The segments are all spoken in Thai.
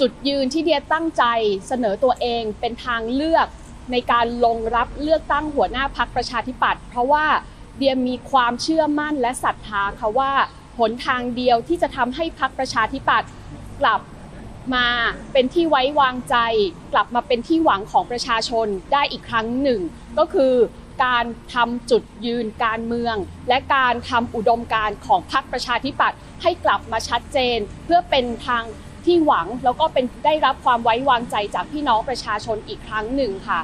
จุดยืนที่เดียตั้งใจเสนอตัวเองเป็นทางเลือกในการลงรับเลือกตั้งหัวหน้าพักประชาธิปัตย์เพราะว่าเดียมีความเชื่อมั่นและศรัทธาค่ะว่าหนทางเดียวที่จะทำให้พักประชาธิปัตย์กลับมาเป็นที่ไว้วางใจ กลับมาเป็นที่หวังของประชาชนได้อีกครั้งหนึ่ง ก็คือการทำจุดยืนการเมือง และการทำอุดมการณ์ของพรรคประชาธิปัตย์ให้กลับมาชัดเจน เพื่อเป็นทาง ที่หวังแล้วก็เป็นได้รับความไว้วางใจจากพี่น้องประชาชนอีกครั้งหนึ่งค่ะ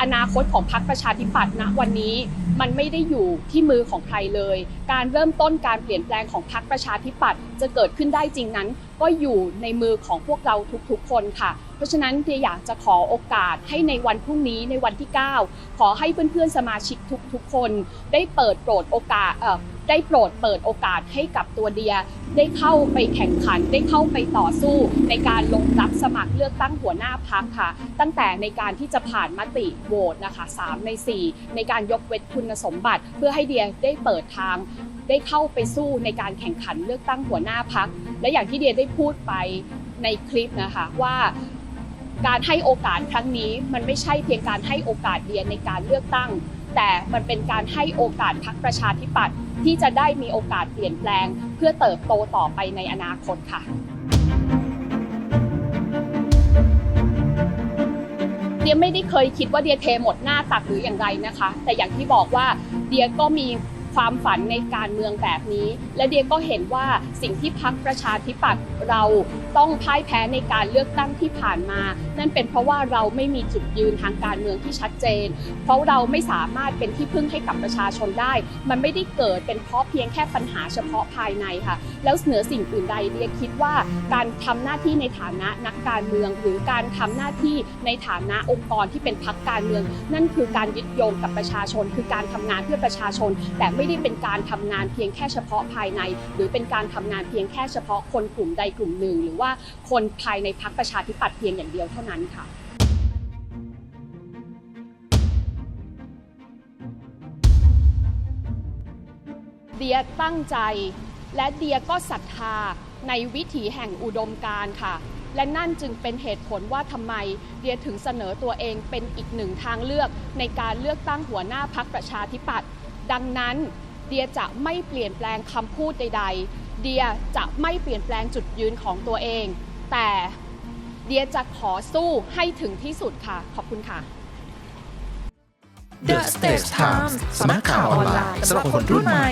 อนาคตของพรรคประชาธิปัตย์ณวันนี้มันไม่ได้อยู่ที่มือของใครเลย การเริ่มต้นการเปลี่ยนแปลงของพรรคประชาธิปัตย์จะเกิดขึ้นได้จริงนั้น ก็อยู่ในมือของพวกเราทุกๆคนค่ะ เพราะฉะนั้นเดียอยากจะขอโอกาสให้ในวันพรุ่งนี้ในวันที่ 9 ขอให้เพื่อนๆสมาชิกทุกๆ คน ได้เปิดโปรดโอกาสได้โปรดเปิดโอกาสให้กับตัวเดีย ได้เข้าไปแข่งขัน ได้เข้าไปต่อสู้ ในการลงรับสมัครเลือกตั้งหัวหน้าพักค่ะ ตั้งแต่ในการที่จะผ่านมติโหวตนะคะ3ใน 4 ในการยกเว้นคุณสมบัติ เพื่อให้เดียได้เปิดทาง ได้เข้าไปสู้ในการแข่งขันเลือกตั้งหัวหน้าพัก และอย่างที่เดียได้พูดไปในคลิปนะคะว่าการให้โอกาสครั้งนี้มันไม่ใช่เพียงการให้โอกาสเดียในการเลือกตั้ง แต่มันเป็นการให้โอกาสพรรคประชาธิปัตย์ที่จะได้มีโอกาสเปลี่ยนแปลง เพื่อเติบโตต่อไปในอนาคตค่ะเดียไม่ได้เคยคิดว่าเดียเทหมดหน้าตักหรืออย่างไรนะคะ แต่อย่างที่บอกว่าเดียก็มี ความฝันในการเมืองแบบนี้ และเดียก็เห็นว่าสิ่งที่พักประชาธิปัตย์เราต้องพ่ายแพ้ในการเลือกตั้งที่ผ่านมา นั่นเป็นเพราะว่าเราไม่มีจุดยืนทางการเมืองที่ชัดเจน เพราะเราไม่สามารถเป็นที่พึ่งให้กับประชาชนได้ มันไม่ได้เกิดเป็นเพราะเพียงแค่ปัญหาเฉพาะภายในค่ะ แล้วเหนือสิ่งอื่นใดเดียคิดว่าการทำหน้าที่ในฐานะนักการเมือง หรือการทำหน้าที่ในฐานะองค์กรที่เป็นพรรคการเมือง นั่นคือการยึดโยงกับประชาชน คือการทำงานเพื่อประชาชนแต่ไม่ได้เป็นการทำงานเพียงแค่เฉพาะภายใน หรือเป็นการทำงานเพียงแค่เฉพาะคนกลุ่มใดกลุ่มหนึ่ง หรือว่าคนภายในพรรคประชาธิปัตย์เพียงอย่างเดียวเท่านั้นค่ะเดียตั้งใจและเดียก็ศรัทธาในวิถีแห่งอุดมการค่ะ และนั่นจึงเป็นเหตุผลว่าทำไมเดียถึงเสนอตัวเองเป็นอีกหนึ่งทางเลือกในการเลือกตั้งหัวหน้าพักประชาธิปัตย์ ดังนั้นเดียจะไม่เปลี่ยนแปลงคำพูดใด ๆ เดียจะไม่เปลี่ยนแปลงจุดยืนของตัวเอง แต่เดียจะขอสู้ให้ถึงที่สุดค่ะ ขอบคุณค่ะ The Stage Times สำนักข่าวออนไลน์สำหรับคนรุ่นใหม่